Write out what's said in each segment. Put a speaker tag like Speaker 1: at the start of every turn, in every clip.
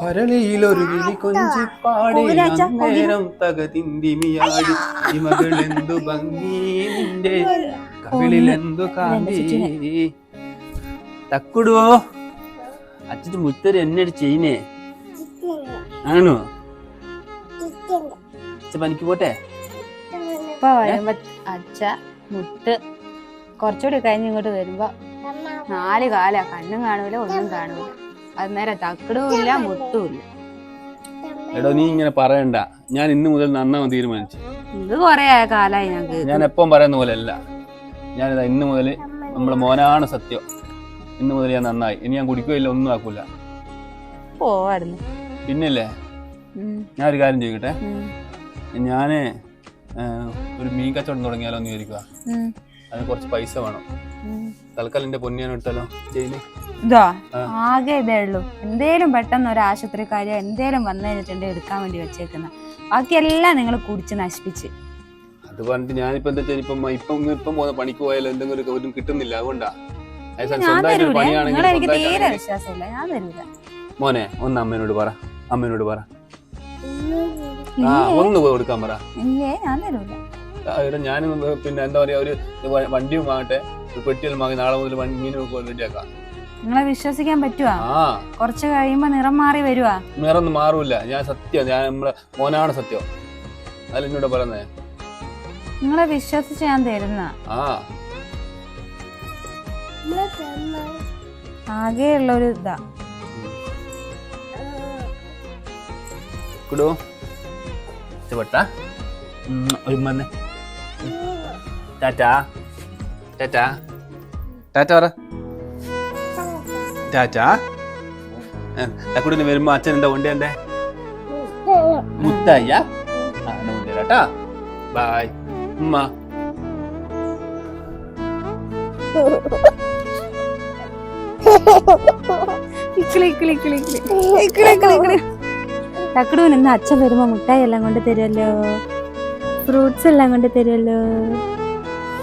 Speaker 1: കരളിയിലൊരു കിളി കൊഞ്ചി പാടി
Speaker 2: പോകിലാച്ച,
Speaker 1: നേരം തകതിന്തിമിയാടി. ഇമകളെന്തു ഭംഗി നിന്റെ കവിളിലെന്തു കാന്തി? തക്കുടുവോ? അച്ഛൻ മുത്തര് എന്നടി ചെയ്യുന്നേ ആണോ? അച്ഛ പനിക്ക് പോട്ടെ?
Speaker 2: ഇപ്പൊ വരുമ്പോ അച്ഛ മുട്ട് കുറച്ചുകൂടി കഴിഞ്ഞ് ഇങ്ങോട്ട് വരുമ്പോ നാല് കാല കണ്ണും കാണൂല ഒന്നും കാണൂല. അന്നേരം തക്കടുമില്ല ഇല്ല മുട്ടും
Speaker 1: എടോ നീ ഇങ്ങനെ പറയണ്ട. ഞാൻ ഇന്ന് മുതൽ നന്നാവാൻ തീരുമാനിച്ചു.
Speaker 2: ഇത് കൊറേ കാലായി ഞങ്ങക്ക്
Speaker 1: ഞാൻ എപ്പം പറയുന്ന പോലെ അല്ല ഞാനിതാ ഇന്ന് മുതൽ നമ്മളെ മോനാണ് സത്യം. ഇന്ന് മുതൽ ഞാൻ നന്നായി. ഇനി ഞാൻ കുടിക്കുകയില്ല ഒന്നും ആക്കൂല.
Speaker 2: പോവായിരുന്നു.
Speaker 1: പിന്നില്ലേ?
Speaker 2: ഉം,
Speaker 1: ഞാൻ ഒരു കാര്യം ചോദിക്കട്ടെ?
Speaker 2: ഉം,
Speaker 1: ഞാൻ ഒരു മീൻ കച്ചവടം തുടങ്ങിയാലോ എന്ന് ചോദിക്കുക
Speaker 2: ഉം,
Speaker 1: അതിന് കുറച്ച് പൈസ വേണം. തൽക്കാലം എന്റെ പൊന്നിയാണ് എടുത്താലോ ജയിൽ
Speaker 2: ഇതോ? ആകെ ഇതേ ഉള്ളൂ. എന്തേലും പെട്ടെന്ന് ഒരു ആശുപത്രി കാര്യം എന്തേലും വന്നു കഴിഞ്ഞിട്ടുണ്ട് എടുക്കാൻ വേണ്ടി വെച്ചേക്കുന്ന. ബാക്കിയെല്ലാം നിങ്ങൾ കുടിച്ച് നശിപ്പിച്ച്.
Speaker 1: അത് പറഞ്ഞിട്ട് ഞാനിപ്പോ എന്താ വെച്ചാൽ ഇപ്പം ഇപ്പം ഇപ്പം പോകുന്ന പണിക്ക് പോയാലും എന്തെങ്കിലും ഒരു കിട്ടുന്നില്ല. അതുകൊണ്ടാ.
Speaker 2: എനിക്ക് തീരെ വിശ്വാസമില്ല. ഞാൻ തരൂല.
Speaker 1: മോനെ ഒന്ന് അമ്മേനോട് പറ. അമ്മേനോട് പറ. ഒന്ന് കൊടുക്കാൻ പറ.
Speaker 2: ഞാൻ തരൂല.
Speaker 1: ഇവിടെ ഞാൻ പിന്നെ എന്താ പറയാ ഒരു വണ്ടിയും വാങ്ങട്ടെ ഒരു പെട്ടിയെല്ലാം വാങ്ങി നാളെ മുതൽ വണ്ടി മീനും റെഡിയാക്കാം.
Speaker 2: നിങ്ങളെ വിശ്വസിക്കാൻ പറ്റുവാ?
Speaker 1: ആ.
Speaker 2: കുറച്ച് കഴിയുമ്പോ നിറം മാറി വരുവാ?
Speaker 1: നിറൊന്നും മാറൂല ഞാൻ സത്യം ഞാൻ നമ്മളെ മോനാണ് സത്യം. അതല്ല എന്നോട് പറയുന്നേ.
Speaker 2: നിങ്ങളെ വിശ്വസിച്ച് ഞാൻ തരുന്ന? ആകെയുള്ള ഒരു ഇതാ.
Speaker 1: കുടു ഇഷ്ടപ്പെട്ട ഒരു മന്നെ ടാറ്റാ ടാറ്റാ ടാറ്റ പറ ടാറ്റാ തക്കുടിന് വരുമ്പോ അച്ഛൻ എന്താ കൊണ്ടേ എന്റെ മുത്തയ്യ. കൊണ്ടുവരാട്ടാ ബായ് ഉമ്മ.
Speaker 2: തക്കടൂന് ഇന്ന് അച്ഛൻ വരുമ്പോ മുട്ടായി എല്ലാം കൊണ്ട് തരുമല്ലോ ഫ്രൂട്ട്സ് എല്ലാം കൊണ്ട് തരുമല്ലോ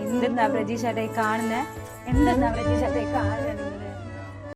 Speaker 2: എന്തെന്നാ പ്രതീക്ഷ കാണുന്നേ? എന്തെന്നാ പ്രതീക്ഷ കാണുന്നത്